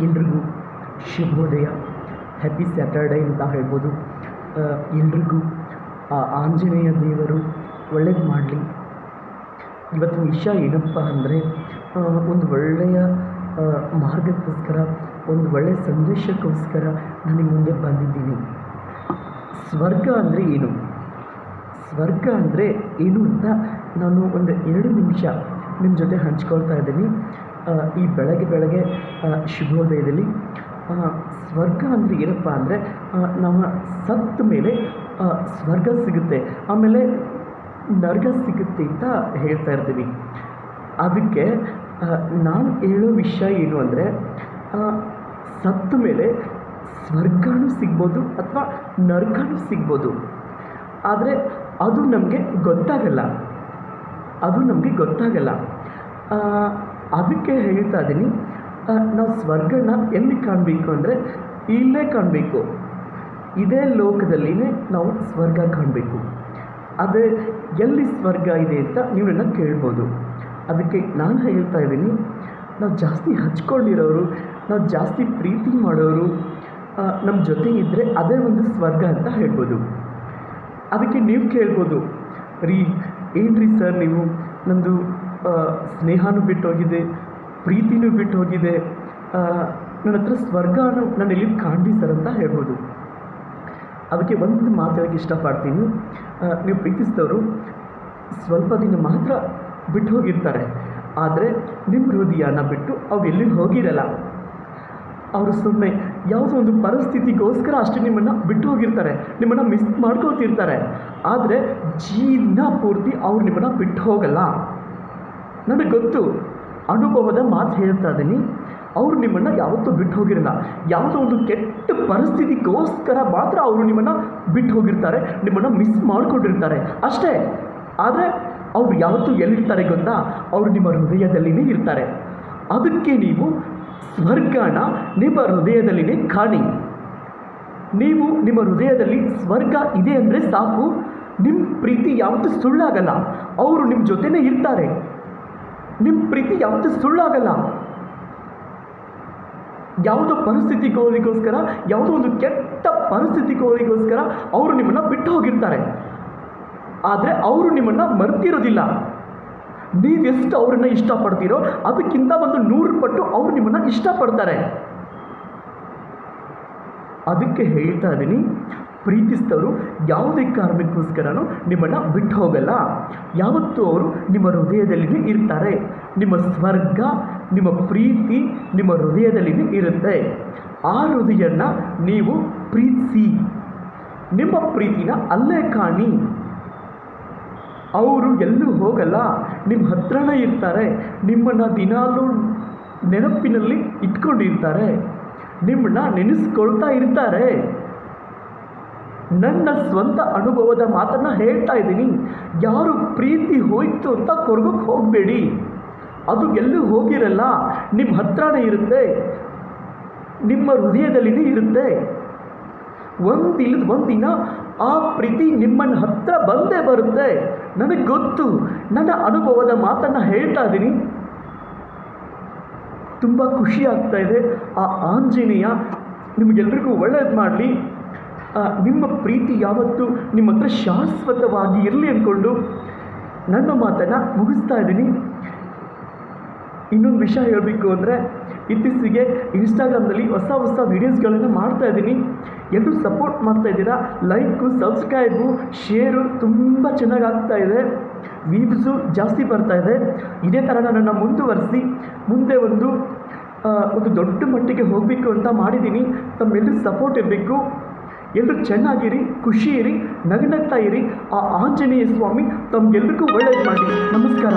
ಎಲ್ರಿಗೂ ಶುಭೋದಯ. Happy Saturday ಅಂತ ಹೇಳ್ಬೋದು. ಎಲ್ರಿಗೂ, ಆ, ಆಂಜನೇಯ ದೇವರು ಒಳ್ಳೇದು ಮಾಡಲಿ. ಇವತ್ತು ವಿಷಯ ಏನಪ್ಪ ಅಂದರೆ ಒಂದು ಒಳ್ಳೆಯ ಮಾರ್ಗಕ್ಕೋಸ್ಕರ, ಒಂದು ಒಳ್ಳೆಯ ಸಂದೇಶಕ್ಕೋಸ್ಕರ ನಾನು ಮುಂದೆ ಬಂದಿದ್ದೀನಿ. ಸ್ವರ್ಗ ಅಂದರೆ ಏನು? ಸ್ವರ್ಗ ಅಂದರೆ ಏನು ಅಂತ ನಾನು ಒಂದು ಎರಡು ನಿಮಿಷ ನಿಮ್ಮ ಜೊತೆ ಹಂಚ್ಕೊಳ್ತಾ ಇದ್ದೀನಿ. ಈ ಬೆಳಗ್ಗೆ ಬೆಳಗ್ಗೆ ಶುಭೋದಯದಲ್ಲಿ ಸ್ವರ್ಗ ಅಂದರೆ ಏನಪ್ಪ ಅಂದರೆ ನಮ್ಮ ಸತ್ತ ಮೇಲೆ ಸ್ವರ್ಗ ಸಿಗುತ್ತೆ. ಆಮೇಲೆ ನರ್ಗ ಸಿಗುತ್ತೆ ಅಂತ ಹೇಳ್ತಾ ಇರ್ತೀವಿ. ಅದಕ್ಕೆ ನಾನು ಹೇಳೋ ವಿಷಯ ಏನು ಅಂದರೆ ಸತ್ತ ಮೇಲೆ ಸ್ವರ್ಗನೂ ಸಿಗ್ಬೋದು ಅಥವಾ ನರ್ಗನೂ ಸಿಗ್ಬೋದು. ಆದರೆ ಅದು ನಮಗೆ ಗೊತ್ತಾಗಲ್ಲ. ಅದು ನಮಗೆ ಗೊತ್ತಾಗಲ್ಲ. ಅದಕ್ಕೆ ಹೇಳ್ತಾ ಇದ್ದೀನಿ ನಾವು ಸ್ವರ್ಗನ ಎಲ್ಲಿ ಕಾಣಬೇಕು ಅಂದರೆ ಇಲ್ಲೇ ಕಾಣಬೇಕು. ಇದೇ ಲೋಕದಲ್ಲಿನೇ ನಾವು ಸ್ವರ್ಗ ಕಾಣಬೇಕು. ಅದೇ ಎಲ್ಲಿ ಸ್ವರ್ಗ ಇದೆ ಅಂತ ನೀವು ಕೇಳ್ಬೋದು. ಅದಕ್ಕೆ ನಾನು ಹೇಳ್ತಾ ಇದ್ದೀನಿ ನಾವು ಜಾಸ್ತಿ ಹಚ್ಕೊಂಡಿರೋರು, ನಾವು ಜಾಸ್ತಿ ಪ್ರೀತಿ ಮಾಡೋರು ನಮ್ಮ ಜೊತೆ ಇದ್ದರೆ ಅದೇ ಒಂದು ಸ್ವರ್ಗ ಅಂತ ಹೇಳ್ಬೋದು. ಅದಕ್ಕೆ ನೀವು ಕೇಳ್ಬೋದು, ರೀ ಏನು ಸರ್ ನೀವು? ನನ್ನದು ಸ್ನೇಹನೂ ಬಿಟ್ಟು ಹೋಗಿದೆ ಪ್ರೀತಿನೂ ಬಿಟ್ಟು ಹೋಗಿದೆ ನನ್ನ ಹತ್ರ ಸ್ವರ್ಗನೂ ನಾನು ಎಲ್ಲಿ ಕಾಣ್ಲಿ ಸರ್ ಅಂತ ಹೇಳ್ಬೋದು. ಅದಕ್ಕೆ ಒಂದು ಮಾತು ಹೇಳಕ್ಕೆ ಇಷ್ಟಪಡ್ತೀನಿ. ನೀವು ಪ್ರೀತಿಸಿದವರು ಸ್ವಲ್ಪ ದಿನ ಮಾತ್ರ ಬಿಟ್ಟು ಹೋಗಿರ್ತಾರೆ. ಆದರೆ ನಿಮ್ಮ ಹೃದಯನ ಬಿಟ್ಟು ಅವ್ರು ಎಲ್ಲಿ ಹೋಗಿರಲ್ಲ. ಅವರು ಸುಮ್ಮನೆ ಯಾವುದೋ ಒಂದು ಪರಿಸ್ಥಿತಿಗೋಸ್ಕರ ಅಷ್ಟೇ ನಿಮ್ಮನ್ನು ಬಿಟ್ಟು ಹೋಗಿರ್ತಾರೆ. ನಿಮ್ಮನ್ನು ಮಿಸ್ ಮಾಡ್ಕೋತಿರ್ತಾರೆ. ಆದರೆ ಜೀವನ ಪೂರ್ತಿ ಅವ್ರು ನಿಮ್ಮನ್ನು ಬಿಟ್ಟು ಹೋಗಲ್ಲ. ನನಗೆ ಗೊತ್ತು. ಅನುಭವದ ಮಾತು ಹೇಳ್ತಾ ಇದ್ದೀನಿ. ಅವರು ನಿಮ್ಮನ್ನು ಯಾವತ್ತೂ ಬಿಟ್ಟು ಹೋಗಿರಲ್ಲ. ಯಾವುದೋ ಒಂದು ಕೆಟ್ಟ ಪರಿಸ್ಥಿತಿಗೋಸ್ಕರ ಮಾತ್ರ ಅವರು ನಿಮ್ಮನ್ನು ಬಿಟ್ಟು ಹೋಗಿರ್ತಾರೆ. ನಿಮ್ಮನ್ನು ಮಿಸ್ ಮಾಡ್ಕೊಂಡಿರ್ತಾರೆ. ಅಷ್ಟೇ. ಆದರೆ ಅವರು ಯಾವತ್ತೂ ಎಲ್ಲಿರ್ತಾರೆ ಗೊತ್ತಾ? ಅವರು ನಿಮ್ಮ ಹೃದಯದಲ್ಲಿನೇ ಇರ್ತಾರೆ. ಅದಕ್ಕೆ ನೀವು ಸ್ವರ್ಗನ ನಿಮ್ಮ ಹೃದಯದಲ್ಲಿನೇ ಕಾಣಿ. ನೀವು ನಿಮ್ಮ ಹೃದಯದಲ್ಲಿ ಸ್ವರ್ಗ ಇದೆ ಅಂದರೆ ಸಾಕು. ನಿಮ್ಮ ಪ್ರೀತಿ ಯಾವತ್ತೂ ಸುಳ್ಳಾಗಲ್ಲ. ಅವರು ನಿಮ್ಮ ಜೊತೆನೇ ಇರ್ತಾರೆ. ನಿಮ್ಮ ಪ್ರೀತಿ ಯಾವುದು ಸುಳ್ಳಾಗಲ್ಲ. ಯಾವುದೋ ಪರಿಸ್ಥಿತಿಗಳಿಗೋಸ್ಕರ ಯಾವುದೋ ಒಂದು ಕೆಟ್ಟ ಪರಿಸ್ಥಿತಿಗಳಿಗೋಸ್ಕರ ಅವರು ನಿಮ್ಮನ್ನು ಬಿಟ್ಟು ಹೋಗಿರ್ತಾರೆ. ಆದರೆ ಅವರು ನಿಮ್ಮನ್ನು ಮರ್ತಿರೋದಿಲ್ಲ. ನೀವೆಷ್ಟು ಅವರನ್ನು ಇಷ್ಟಪಡ್ತೀರೋ ಅದಕ್ಕಿಂತ ಒಂದು ನೂರು ಪಟ್ಟು ಅವರು ನಿಮ್ಮನ್ನು ಇಷ್ಟಪಡ್ತಾರೆ. ಅದಕ್ಕೆ ಹೇಳ್ತಾ ಇದ್ದೀನಿ ಪ್ರೀತಿಸಿದವರು ಯಾವುದೇ ಕಾರಣಕ್ಕೋಸ್ಕರನೂ ನಿಮ್ಮನ್ನು ಬಿಟ್ಟು ಹೋಗಲ್ಲ. ಯಾವತ್ತೂ ಅವರು ನಿಮ್ಮ ಹೃದಯದಲ್ಲಿ ಇರ್ತಾರೆ. ನಿಮ್ಮ ಸ್ವರ್ಗ, ನಿಮ್ಮ ಪ್ರೀತಿ ನಿಮ್ಮ ಹೃದಯದಲ್ಲಿ ಇರುತ್ತೆ. ಆ ಹೃದಯನ ನೀವು ಪ್ರೀತಿಸಿ. ನಿಮ್ಮ ಪ್ರೀತಿನ ಅಲ್ಲೇ ಕಾಣಿ. ಅವರು ಎಲ್ಲೂ ಹೋಗಲ್ಲ. ನಿಮ್ಮ ಹತ್ರನೇ ಇರ್ತಾರೆ. ನಿಮ್ಮನ್ನು ದಿನಾಲೂ ನೆನಪಿನಲ್ಲಿ ಇಟ್ಕೊಂಡಿರ್ತಾರೆ. ನಿಮ್ಮನ್ನ ನೆನೆಸ್ಕೊಳ್ತಾ ಇರ್ತಾರೆ. ನನ್ನ ಸ್ವಂತ ಅನುಭವದ ಮಾತನ್ನು ಹೇಳ್ತಾ ಇದ್ದೀನಿ. ಯಾರು ಪ್ರೀತಿ ಹೋಯ್ತು ಅಂತ ಕೊರಗೋಕ್ಕೆ ಹೋಗಬೇಡಿ. ಅದು ಎಲ್ಲೂ ಹೋಗಿರಲ್ಲ ನಿಮ್ಮ ಹತ್ರನೇ ಇರುತ್ತೆ. ನಿಮ್ಮ ಹೃದಯದಲ್ಲಿನೇ ಇರುತ್ತೆ. ಒಂದಿಲ್ಲದ ಒಂದಿನ ಆ ಪ್ರೀತಿ ನಿಮ್ಮನ್ನು ಹತ್ರ ಬಂದೇ ಬರುತ್ತೆ. ನನಗೆ ಗೊತ್ತು, ನನ್ನ ಅನುಭವದ ಮಾತನ್ನು ಹೇಳ್ತಾ ಇದ್ದೀನಿ. ತುಂಬ ಖುಷಿ ಆಗ್ತಾ ಇದೆ. ಆ ಆಂಜನೇಯ ನಿಮಗೆಲ್ರಿಗೂ ಒಳ್ಳೇದು ಮಾಡಲಿ. ನಿಮ್ಮ ಪ್ರೀತಿ ಯಾವತ್ತೂ ನಿಮ್ಮ ಹತ್ರ ಶಾಶ್ವತವಾಗಿ ಇರಲಿ ಅಂದ್ಕೊಂಡು ನನ್ನ ಮಾತನ್ನು ಮುಗಿಸ್ತಾ ಇದ್ದೀನಿ. ಇನ್ನೊಂದು ವಿಷಯ ಹೇಳಬೇಕು ಅಂದರೆ ಇತ್ತೀಚೆಗೆ ಇನ್ಸ್ಟಾಗ್ರಾಮ್ನಲ್ಲಿ ಹೊಸ ಹೊಸ ವೀಡಿಯೋಸ್ಗಳನ್ನು ಮಾಡ್ತಾ ಇದ್ದೀನಿ. ಎಲ್ಲರೂ ಸಪೋರ್ಟ್ ಮಾಡ್ತಾ ಇದ್ದೀರಾ? ಲೈಕು ಸಬ್ಸ್ಕ್ರೈಬು ಶೇರು ತುಂಬ ಚೆನ್ನಾಗಿ ಆಗ್ತಾ ಇದೆ. ವ್ಯೂವ್ಸು ಜಾಸ್ತಿ ಬರ್ತಾ ಇದೆ. ಇದೇ ಥರ ನನ್ನನ್ನು ಮುಂದುವರಿಸಿ, ಮುಂದೆ ಒಂದು ಒಂದು ದೊಡ್ಡ ಮಟ್ಟಿಗೆ ಹೋಗಬೇಕು ಅಂತ ಮಾಡಿದ್ದೀನಿ. ತಮ್ಮೆಲ್ಲರೂ ಸಪೋರ್ಟ್ ಇರಬೇಕು. ಎಲ್ಲರೂ ಚೆನ್ನಾಗಿರಿ ಖುಷಿ ಇರಿ ಇರಿ. ಆ ಆಂಜನೇಯ ಸ್ವಾಮಿ ತಮಗೆಲ್ರಿಗೂ ಒಳ್ಳೇದು ಮಾಡಿ. ನಮಸ್ಕಾರ.